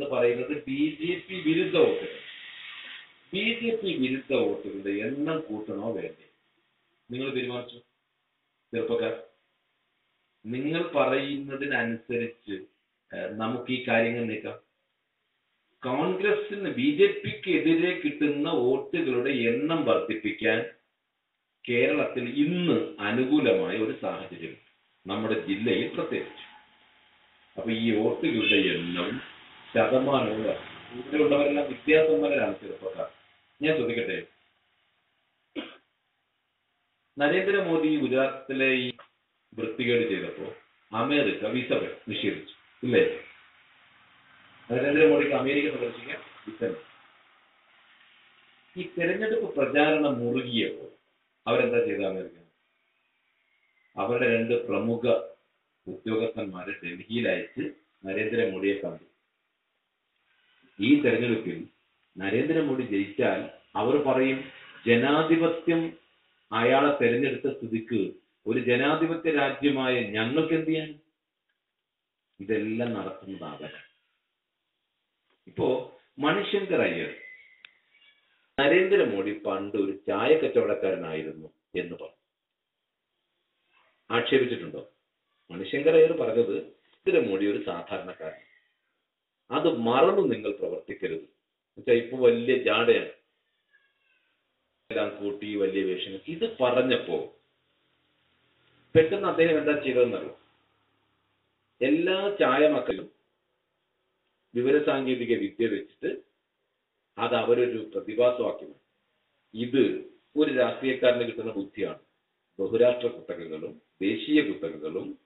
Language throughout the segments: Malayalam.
എന്ന് പറയുന്നത് ബി ജെ പി വിരുദ്ധ വോട്ടുകൾ ബി ജെ പി വിരുദ്ധ വോട്ടുകളുടെ എണ്ണം കൂട്ടണോ വേണ്ടേ? നിങ്ങൾ തീരുമാനിച്ചു? ചെറുപ്പക്കാർ നിങ്ങൾ പറയുന്നതിനനുസരിച്ച് നമുക്ക് ഈ കാര്യങ്ങൾ നീക്കാം. കോൺഗ്രസിന് ബി ജെ പിക്ക് എതിരെ കിട്ടുന്ന വോട്ടുകളുടെ എണ്ണം വർദ്ധിപ്പിക്കാൻ കേരളത്തിൽ ഇന്ന് അനുകൂലമായ ഒരു സാഹചര്യം നമ്മുടെ ജില്ലയിൽ പ്രത്യേകിച്ചു. അപ്പൊ ഈ വോട്ടുകളുടെ എണ്ണം ശതമാനവും ഇവിടെയുള്ളവരെല്ലാം വിദ്യാസമ്പന്നരാണ് ചെറുപ്പക്കാർ. ഞാൻ ചോദിക്കട്ടെ നരേന്ദ്രമോദി ഗുജറാത്തിലെ ഈ വൃത്തികേട് ചെയ്തപ്പോ അമേരിക്ക വിസ നിഷേധിച്ചു ഇല്ലേ? നരേന്ദ്രമോദിക്ക് അമേരിക്ക സന്ദർശിക്കാൻ വിസ. ഈ തെരഞ്ഞെടുപ്പ് പ്രചാരണം മുറുകിയപ്പോൾ അവരെന്താ ചെയ്ത അമേരിക്ക? അവരുടെ രണ്ട് പ്രമുഖ ഉദ്യോഗസ്ഥന്മാരെ ഡൽഹിയിൽ അയച്ച് നരേന്ദ്രമോദിയെ കണ്ടു. ഈ തെരഞ്ഞെടുപ്പിൽ നരേന്ദ്രമോദി ജയിച്ചാൽ അവർ പറയും ജനാധിപത്യം അയാളെ തെരഞ്ഞെടുത്ത സ്ഥിതിക്ക് ഒരു ജനാധിപത്യ രാജ്യമായ ഞങ്ങൾക്ക് എന്ത് ചെയ്യാൻ? ഇതെല്ലാം നടത്തുന്നതാകാൻ. ഇപ്പോ മണിശങ്കർ അയ്യർ നരേന്ദ്രമോദി പണ്ട് ഒരു ചായ കച്ചവടക്കാരനായിരുന്നു എന്ന് പറഞ്ഞു. ആക്ഷേപിച്ചിട്ടുണ്ടോ? മണിശങ്കർ അയ്യർ പറഞ്ഞത് നരേന്ദ്രമോദി ഒരു സാധാരണക്കാരൻ അത് മറന്നു നിങ്ങൾ പ്രവർത്തിക്കരുത്. എന്നുവെച്ചാൽ ഇപ്പൊ വലിയ ജാടയാണ്. എല്ലാം കൂട്ടി വലിയ വേഷങ്ങൾ. ഇത് പറഞ്ഞപ്പോ പെട്ടെന്ന് അദ്ദേഹം എന്താ ചെയ്തതെന്നറിയോ? എല്ലാ ചായ മക്കളും വിവരസാങ്കേതിക വിദ്യ വെച്ചിട്ട് അത് അവരൊരു പ്രതിഭാസമാക്കി. ഇത് ഒരു രാഷ്ട്രീയക്കാരന് കിട്ടുന്ന ബുദ്ധിയാണ്. ബഹുരാഷ്ട്ര കുത്തകകളും ദേശീയ കുത്തകകളും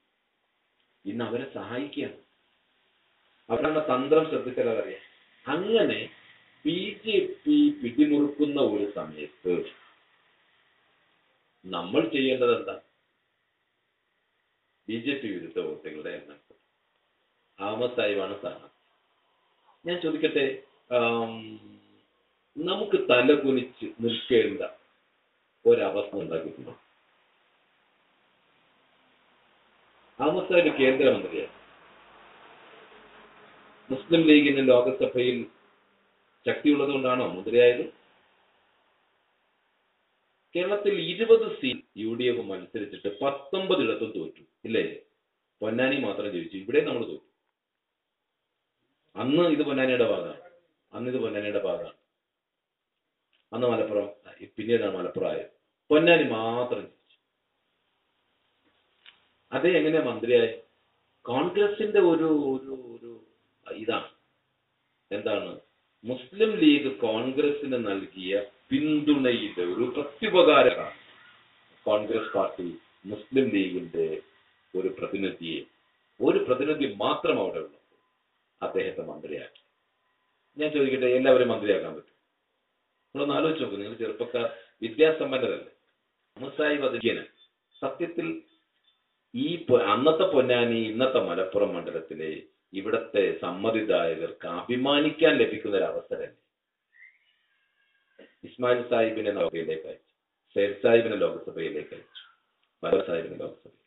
ഇന്ന് അവരെ സഹായിക്കുകയാണ്. അവരുടെ തന്ത്രം ശ്രദ്ധിച്ചാൽ അതറിയാം. അങ്ങനെ ബി ജെ പി പിടിമുറുക്കുന്ന ഒരു സമയത്ത് നമ്മൾ ചെയ്യേണ്ടത് എന്താ ബി ജെ പി വിരുദ്ധ വോട്ടുകളുടെ എണ്ണം. ആമസായിവാണ് സ്ഥാനം ഞാൻ ചോദിക്കട്ടെ നമുക്ക് തലകുനിച്ച് നിൽക്കേണ്ട ഒരവസ്ഥ ഉണ്ടാക്കിയിട്ടുണ്ടോ? ആമസായി കേന്ദ്രമന്ത്രിയാണ് മുസ്ലിം ലീഗിന് ലോകസഭയിൽ ശക്തിയുള്ളത് കൊണ്ടാണോ മുദ്രയായത് കേരളത്തിൽ ഇരുപത് സീറ്റ് യു ഡി എഫ് മത്സരിച്ചിട്ട് പത്തൊമ്പതിടത്തും തോറ്റു. ഇല്ലേ? പൊന്നാനി മാത്രം ജയിച്ചു. ഇവിടെ നമ്മൾ തോറ്റു. അന്ന് ഇത് പൊന്നാനിയുടെ ഭാഗമാണ് അന്ന് ഇത് പൊന്നാനിയുടെ ഭാഗമാണ് അന്ന് മലപ്പുറം പിന്നീടാണ് മലപ്പുറം ആയത് പൊന്നാനി മാത്രം ജയിച്ചു. അതേ എങ്ങനെയാ മന്ത്രിയായി? കോൺഗ്രസിന്റെ ഒരു ഒരു ഒരു ഇതാണ്. എന്താണ്? മുസ്ലിം ലീഗ് കോൺഗ്രസിന് നൽകിയ പിന്തുണയുടെ ഒരു പ്രത്യുപകാരമാണ് കോൺഗ്രസ് പാർട്ടി മുസ്ലിം ലീഗിന്റെ ഒരു പ്രതിനിധിയെ ഒരു പ്രതിനിധി മാത്രം അവിടെ ഉള്ളത് അദ്ദേഹത്തെ മന്ത്രിയാക്കി. ഞാൻ ചോദിക്കട്ടെ എല്ലാവരും മന്ത്രിയാക്കാൻ പറ്റും? നിങ്ങളൊന്ന് ആലോചിച്ച് നോക്കൂ നിങ്ങൾ ചെറുപ്പക്കാർ വിദ്യാസമ്പന്നരല്ലേ? മുസായി വധിക്കന് സത്യത്തിൽ ഈ അന്നത്തെ പൊന്നാനി ഇന്നത്തെ മലപ്പുറം മണ്ഡലത്തിലെ ഇവിടത്തെ സമ്മതിദായകർക്ക് അഭിമാനിക്കാൻ ലഭിക്കുന്ന ഒരു അവസരമല്ലേ ഇസ്മായിൽ സാഹിബിനെ ലോകയിലേക്ക് അയച്ചു. സേർ സാഹിബിനെ ലോകസഭയിലേക്ക് അയച്ചു. ബലർ സാഹിബിനെ ലോകസഭയിൽ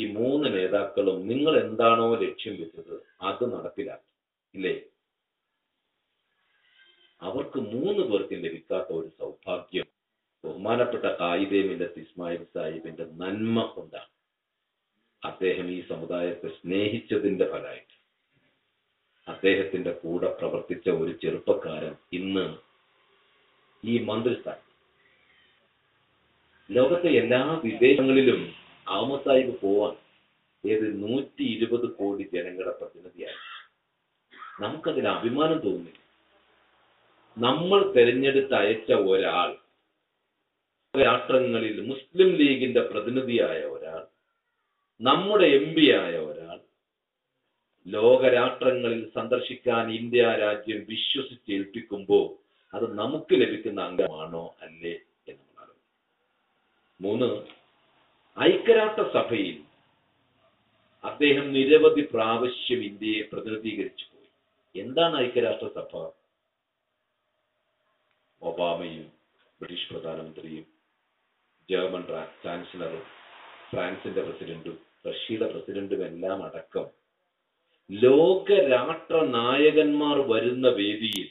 ഈ മൂന്ന് നേതാക്കളും നിങ്ങൾ എന്താണോ ലക്ഷ്യം വെച്ചത് അത് നടപ്പിലാക്കി. ഇല്ലേ? അവർക്ക് മൂന്ന് പേർക്കും ലഭിക്കാത്ത ഒരു സൗഭാഗ്യം ബഹുമാനപ്പെട്ട കായിദേമിന്റെ ഇസ്മായിൽ സാഹിബിന്റെ നന്മ കൊണ്ടാണ്. അദ്ദേഹം ഈ സമുദായത്തെ സ്നേഹിച്ചതിന്റെ ഫലമായിട്ട് അദ്ദേഹത്തിന്റെ കൂടെ പ്രവർത്തിച്ച ഒരു ചെറുപ്പക്കാരൻ ഇന്ന് ഈ മന്ത്രിസ്ഥാനം ലോകത്തെ എല്ലാ വിദേശങ്ങളിലും ആമസായിക്ക് പോവാൻ ഏത് നൂറ്റി ഇരുപത് കോടി ജനങ്ങളുടെ പ്രതിനിധിയായി. നമുക്കതിൽ അഭിമാനം തോന്നുന്നില്ല. നമ്മൾ തെരഞ്ഞെടുത്ത് അയച്ച ഒരാൾ രാഷ്ട്രങ്ങളിൽ മുസ്ലിം ലീഗിന്റെ പ്രതിനിധിയായ നമ്മുടെ എം പി ആയ ഒരാൾ ലോകരാഷ്ട്രങ്ങളിൽ സന്ദർശിക്കാൻ ഇന്ത്യ രാജ്യം വിശ്വസിച്ച് അത് നമുക്ക് ലഭിക്കുന്ന അംഗമാണോ അല്ലേ എന്ന് നമ്മൾ മൂന്ന് ഐക്യരാഷ്ട്ര സഭയിൽ അദ്ദേഹം നിരവധി പ്രാവശ്യം ഇന്ത്യയെ പ്രതിനിധീകരിച്ചു പോയി. എന്താണ് ഐക്യരാഷ്ട്ര സഭ? ഒബാമയും ബ്രിട്ടീഷ് പ്രധാനമന്ത്രിയും ജർമ്മൻ ചാൻസലറും ഫ്രാൻസിന്റെ പ്രസിഡന്റും റഷ്യയുടെ പ്രസിഡന്റും എല്ലാം അടക്കം. ലോക രാഷ്ട്ര നായകന്മാർ വരുന്ന വേദിയിൽ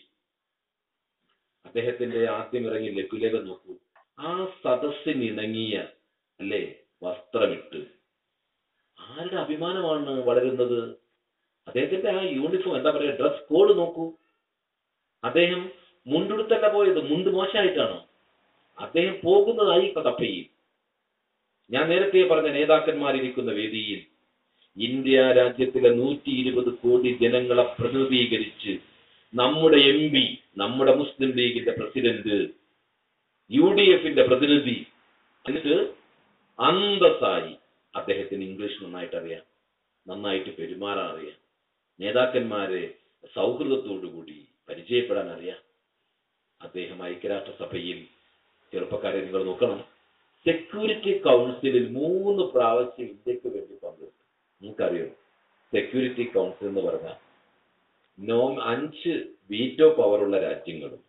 അദ്ദേഹത്തിന്റെ ആദ്യം ഇറങ്ങി ലഘുലേഖ നോക്കൂ. ആ സദസ്സിനിണങ്ങിയ അല്ലേ വസ്ത്രമിട്ട്. ആരുടെ അഭിമാനമാണ് വളരുന്നത്? അദ്ദേഹത്തിന്റെ ആ യൂണിഫോം എന്താ പറയാ ഡ്രസ് കോഡ് നോക്കൂ. അദ്ദേഹം മുണ്ടുടുത്തല്ല പോയത് മുണ്ട് മോശമായിട്ടാണോ? അദ്ദേഹം പോകുന്നതായി കഥപ്പയിൽ ഞാൻ നേരത്തെ പറഞ്ഞ നേതാക്കന്മാരിരിക്കുന്ന വേദിയിൽ ഇന്ത്യ രാജ്യത്തിലെ നൂറ്റി ഇരുപത് കോടി ജനങ്ങളെ പ്രതിനിധീകരിച്ച് നമ്മുടെ എം പി നമ്മുടെ മുസ്ലിം ലീഗിന്റെ പ്രസിഡന്റ് യു ഡി എഫിന്റെ പ്രതിനിധി എന്നിട്ട് അന്തസ്സായി അദ്ദേഹത്തിന് ഇംഗ്ലീഷ് നന്നായിട്ട് അറിയാം നന്നായിട്ട് പെരുമാറാൻ അറിയാം നേതാക്കന്മാരെ സൗഹൃദത്തോടുകൂടി പരിചയപ്പെടാൻ അറിയാം. അദ്ദേഹം ഐക്യരാഷ്ട്രസഭയിൽ ചെറുപ്പക്കാരെ നിങ്ങൾ നോക്കണം. സെക്യൂരിറ്റി കൗൺസിലിൽ മൂന്ന് പ്രാവശ്യം ഇന്ത്യയ്ക്ക് വേണ്ടി പങ്കെടുത്തു. നിങ്ങൾക്കറിയോ? സെക്യൂരിറ്റി കൗൺസിൽ എന്ന് പറഞ്ഞാൽ നോ അഞ്ച് വീറ്റോ പവറുള്ള രാജ്യങ്ങളും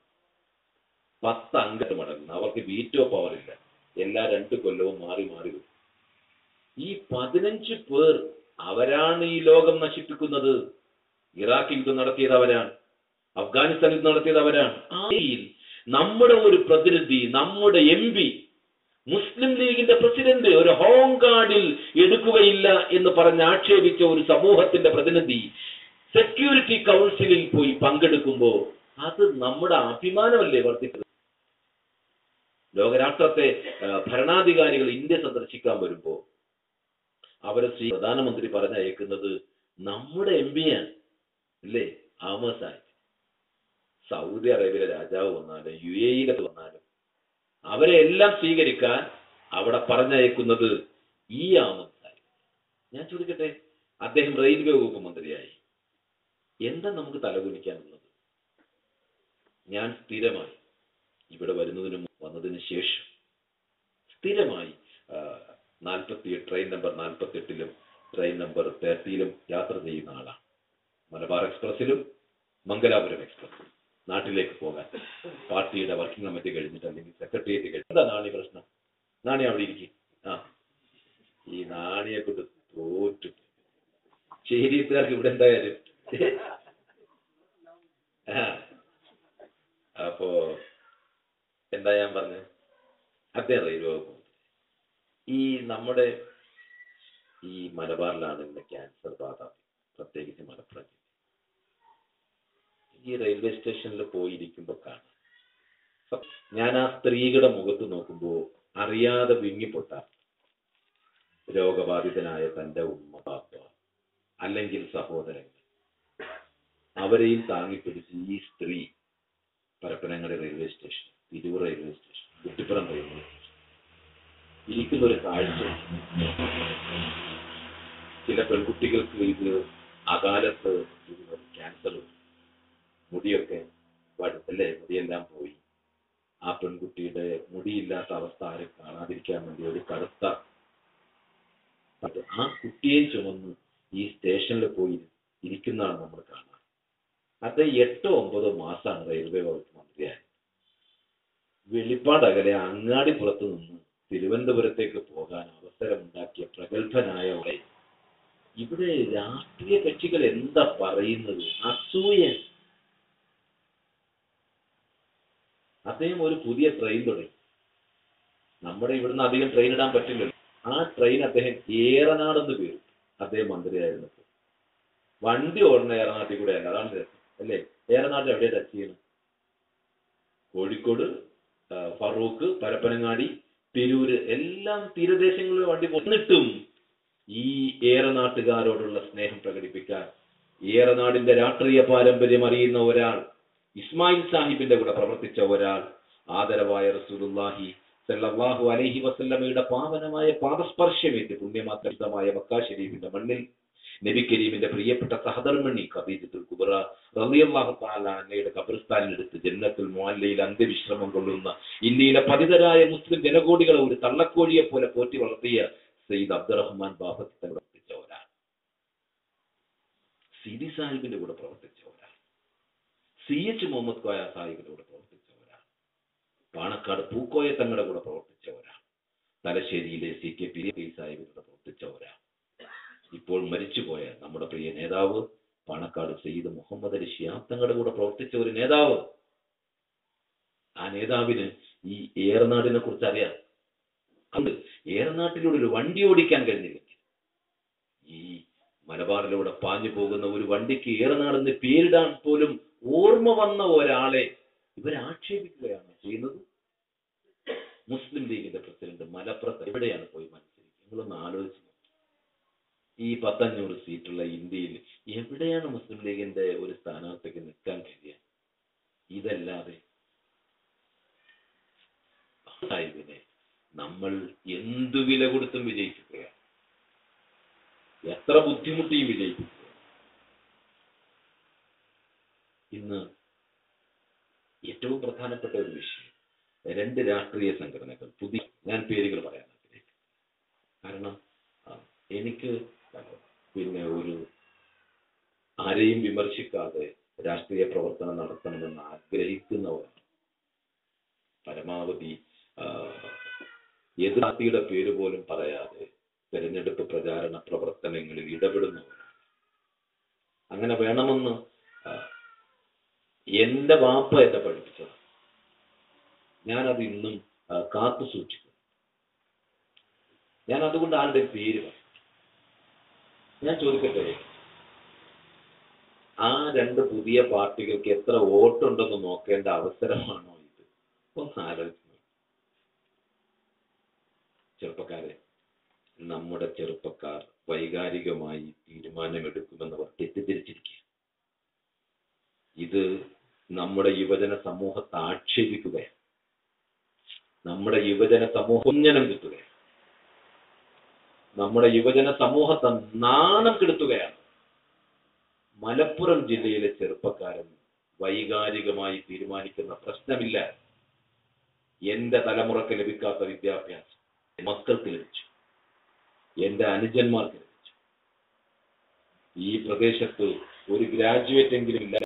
പത്ത് അംഗം അടങ്ങുന്നു അവർക്ക് വീറ്റോ പവർ ഇല്ല. എല്ലാ രണ്ട് കൊല്ലവും മാറി മാറി വരും. ഈ പതിനഞ്ച് പേർ അവരാണ് ഈ ലോകം നശിപ്പിക്കുന്നത്. ഇറാഖ് യുദ്ധം നടത്തിയത് അവരാണ്. അഫ്ഗാനിസ്ഥാൻ യുദ്ധം നടത്തിയത് അവരാണ്. നമ്മുടെ ഒരു പ്രതിനിധി നമ്മുടെ എം മുസ്ലിം ലീഗിന്റെ പ്രസിഡന്റ് ഒരു ഹോം ഗാർഡിൽ എടുക്കുകയില്ല എന്ന് പറഞ്ഞ് ആക്ഷേപിച്ച ഒരു സമൂഹത്തിന്റെ പ്രതിനിധി സെക്യൂരിറ്റി കൗൺസിലിൽ പോയി പങ്കെടുക്കുമ്പോൾ അത് നമ്മുടെ അഭിമാനമല്ലേ വർദ്ധിക്കുന്നത്? ലോകരാഷ്ട്രത്തെ ഭരണാധികാരികൾ ഇന്ത്യ സന്ദർശിക്കാൻ വരുമ്പോ അവരെ ശ്രീ പ്രധാനമന്ത്രി പറഞ്ഞയക്കുന്നത് നമ്മുടെ എം പിയാണ് അല്ലേ ആമസായി സൗദി അറേബ്യയിലെ രാജാവ് വന്നാലും യു എയിലെ വന്നാലും അവരെ എല്ലാം സ്വീകരിക്കാൻ അവിടെ പറഞ്ഞയക്കുന്നത് ഈ ആമത്തായി. ഞാൻ ചോദിക്കട്ടെ അദ്ദേഹം റെയിൽവേ വകുപ്പ് മന്ത്രിയായി. എന്താ നമുക്ക് തലകുനിക്കാനുള്ളത്? ഞാൻ സ്ഥിരമായി ഇവിടെ വരുന്നതിന് വന്നതിന് ശേഷം സ്ഥിരമായി നാൽപ്പത്തി ട്രെയിൻ നമ്പർ നാൽപ്പത്തി എട്ടിലും ട്രെയിൻ നമ്പർ തേർട്ടിയിലും യാത്ര ചെയ്യുന്ന ആളാണ്. മലബാർ എക്സ്പ്രസിലും മംഗലാപുരം എക്സ്പ്രസിലും നാട്ടിലേക്ക് പോകാൻ. പാർട്ടിയുടെ വർക്കിംഗ് കമ്മിറ്റി കഴിഞ്ഞിട്ട് അല്ലെങ്കിൽ സെക്രട്ടേറിയറ്റ് കഴിഞ്ഞിട്ട്. എന്താ നാണി പ്രശ്നം? നാണി അവിടെ ഇരിക്കും. ആ. ഈ നാണിയെ കൊണ്ട് തോറ്റു. ശരി ഇവിടെ എന്തായാലും ആ അപ്പോ എന്താ ഞാൻ പറഞ്ഞത് അദ്ദേഹം റെയിൽവേ വകുപ്പ് മന്ത്രി. ഈ നമ്മുടെ ഈ മലബാറിലാണ് ഇന്ന് ക്യാൻസർ ബാധ പ്രത്യേകിച്ച് മലപ്പുറം ജില്ല ഈ റെയിൽവേ സ്റ്റേഷനിൽ പോയിരിക്കുമ്പോൾ കാണാം. ഞാൻ ആ സ്ത്രീയുടെ മുഖത്ത് നോക്കുമ്പോൾ അറിയാതെ വിങ്ങിപ്പൊട്ടാം രോഗബാധിതനായ തന്റെ ഉമ്മ പാപ്പ അല്ലെങ്കിൽ സഹോദരങ്ങൾ അവരെയും താങ്ങിപ്പിടിച്ച് ഈ സ്ത്രീ Parappanangadi railway station Tirur railway station Kuttippuram railway station ഇരിക്കുന്ന ഒരു കാഴ്ച ചില പെൺകുട്ടികൾക്ക് ഇത് അകാലത്ത് ക്യാൻസർ മുടിയൊക്കെ വടുത്തല്ലേ മുടിയെല്ലാം പോയി? ആ പെൺകുട്ടിയുടെ മുടിയില്ലാത്ത അവസ്ഥ ആരും കാണാതിരിക്കാൻ വേണ്ടി ഒരു കറുത്ത ആ കുട്ടിയെ ചുമന്ന് ഈ സ്റ്റേഷനിൽ പോയി ഇരിക്കുന്നതാണ് നമ്മൾ കാണുന്നത് അത് എട്ടോ ഒമ്പതോ മാസമാണ് റെയിൽവേ വകുപ്പ് മന്ത്രിയായത്. വെളിപ്പാടകലെ പുറത്തു നിന്ന് തിരുവനന്തപുരത്തേക്ക് പോകാൻ അവസരമുണ്ടാക്കിയ പ്രഗത്ഭനായ ഇവിടെ രാഷ്ട്രീയ കക്ഷികൾ എന്താ പറയുന്നത്? അസൂയ അദ്ദേഹം ഒരു പുതിയ ട്രെയിൻ തുടങ്ങി. നമ്മുടെ ഇവിടുന്ന് അധികം ട്രെയിൻ ഇടാൻ പറ്റില്ലല്ലോ. ആ ട്രെയിൻ അദ്ദേഹം ഏറനാടെന്ന് പേര് അദ്ദേഹം മന്ത്രിയായിരുന്നപ്പോൾ വണ്ടി ഓടുന്ന ഏറനാട്ടിൽ കൂടെ അല്ല അതാണ് അല്ലേ? ഏറനാട്ടിൽ എവിടെയാ ടച്ച് ചെയ്യണം? കോഴിക്കോട് ഫറൂഖ് പരപ്പനങ്ങാടി തിരൂര് എല്ലാം തീരദേശങ്ങളിൽ വണ്ടി പോന്നിട്ടും ഈ ഏറനാട്ടുകാരോടുള്ള സ്നേഹം പ്രകടിപ്പിക്കാൻ ഏറനാടിന്റെ രാഷ്ട്രീയ പാരമ്പര്യം അറിയുന്ന ഒരാൾ ഇസ്മായിൽ സാഹിബിന്റെ കൂടെ പ്രവർത്തിച്ച ഒരാൾ ആദരവായ റസൂലുള്ളാഹി സല്ലല്ലാഹു അലൈഹി വസല്ലമയുടെ പാവനമായ പാദസ്പർശമേറ്റ് പുണ്യമാത്രമായ മക്ക ഷരീഫിന്റെ മണ്ണിൽ നബി കരീമിന്റെ പ്രിയപ്പെട്ട സഹധർമ്മണി ഖദീജത്തുൽ കുബറ റളിയല്ലാഹു തആല അന്നയുടെ ഖബർസ്ഥാനിലെടുത്ത് ജന്നത്തുൽ മുഅല്ലയിൽ അന്ത്യവിശ്രമം കൊള്ളുന്ന ഇന്ത്യയിലെ പതിതരായ മുസ്ലിം ജനകോടികളെ ഒരു തള്ളക്കോഴിയെ പോലെ പോറ്റി വളർത്തിയ സയ്യിദ് അബ്ദുറഹ്മാൻ തങ്ങൾ പ്രവർത്തിച്ച ഒരാൾ. സിദി സാഹിബിന്റെ കൂടെ പ്രവർത്തിച്ച ഒരാൾ. സി എച്ച് മുഹമ്മദ് കോയ സാഹിബിന്റെ കൂടെ പ്രവർത്തിച്ച ഒരാൾ പാണക്കാട് പൂക്കോയ തങ്ങളുടെ കൂടെ പ്രവർത്തിച്ച ഒരാൾ തലശ്ശേരിയിലെ സി കെ പി സാഹിബിന്റെ കൂടെ പ്രവർത്തിച്ച ഒരാൾ ഇപ്പോൾ മരിച്ചുപോയ നമ്മുടെ പ്രിയ നേതാവ് പാണക്കാട് സയ്യിദ് മുഹമ്മദ് അലി ഷിയാബ് തങ്ങളുടെ കൂടെ പ്രവർത്തിച്ച ഒരു നേതാവ്. ആ നേതാവിന് ഈ ഏറനാടിനെ കുറിച്ച് അറിയാം. അത് ഏറനാട്ടിലൂടെ ഒരു വണ്ടി ഓടിക്കാൻ കഴിഞ്ഞില്ല. ഈ മലബാറിലൂടെ പാഞ്ഞു പോകുന്ന ഒരു വണ്ടിക്ക് ഏറനാടെന്ന് പേരിടാൻ പോലും ഓർമ്മ വന്ന ഒരാളെ ഇവരാക്ഷേപിക്കുകയാണ് ചെയ്യുന്നത്. മുസ്ലിം ലീഗിന്റെ പ്രസിഡന്റ് മലപ്പുറത്ത് എവിടെയാണ് പോയി മത്സരിക്കുക? നിങ്ങളൊന്ന് ആലോചിച്ചു ഈ പത്തഞ്ഞൂറ് സീറ്റുള്ള ഇന്ത്യയിൽ എവിടെയാണ് മുസ്ലിം ലീഗിന്റെ ഒരു സ്ഥാനാർത്ഥിക്ക് നിൽക്കാൻ കഴിയുക? ഇതല്ലാതെ സാഹിബിനെ നമ്മൾ എന്തു വില കൊടുത്തും വിജയിക്കുകയാണ്. എത്ര ബുദ്ധിമുട്ടിയും വിജയിക്കുക ഇന്ന് ഏറ്റവും പ്രധാനപ്പെട്ട ഒരു വിഷയം രണ്ട് രാഷ്ട്രീയ സംഘടനകൾ. പുതിയ ഞാൻ പേരുകൾ പറയാൻ കാരണം എനിക്ക് പിന്നെ ഒരു ആരെയും വിമർശിക്കാതെ രാഷ്ട്രീയ പ്രവർത്തനം നടത്തണമെന്ന് ആഗ്രഹിക്കുന്നവർ പരമാവധി എതിർത്തിയുടെ പേര് പോലും പറയാതെ തെരഞ്ഞെടുപ്പ് പ്രചാരണ പ്രവർത്തനങ്ങളിൽ ഇടപെടുന്നവരാണ്. അങ്ങനെ വേണമെന്ന് എന്റെ വാപ്പ എന്നെ പഠിപ്പിച്ചത് ഞാനത് ഇന്നും കാത്തു സൂക്ഷിക്കുന്നു. ഞാൻ അതുകൊണ്ട് ആളുടെ പേര് പറയും? ഞാൻ ചോദിക്കട്ടെ? ആ രണ്ട് പുതിയ പാർട്ടികൾക്ക് എത്ര വോട്ടുണ്ടെന്ന് നോക്കേണ്ട അവസരമാണോ ഇത്? ഒന്ന് ആലോചിച്ചു ചെറുപ്പക്കാരെ നമ്മുടെ ചെറുപ്പക്കാർ വൈകാരികമായി തീരുമാനമെടുക്കുമെന്ന് അവർ തെറ്റിദ്ധരിച്ചിരിക്കുക ഇത് നമ്മുടെ യുവജന സമൂഹത്തെ ആക്ഷേപിക്കുകയാണ്. നമ്മുടെ യുവജന സമൂഹം ഉന്നനം കിട്ടുകയാണ്. നമ്മുടെ യുവജന സമൂഹത്തെ നാണം കെടുത്തുകയാണ്. മലപ്പുറം ജില്ലയിലെ ചെറുപ്പക്കാരൻ വൈകാരികമായി തീരുമാനിക്കുന്ന പ്രശ്നമില്ല. എന്റെ തലമുറയ്ക്ക് ലഭിക്കാത്ത വിദ്യാഭ്യാസം മക്കൾക്ക് ലഭിച്ചു. എന്റെ അനുജന്മാർക്ക് ലഭിച്ചു. ഈ പ്രദേശത്ത് ഒരു ഗ്രാജുവേറ്റ് എങ്കിലും ഇല്ല.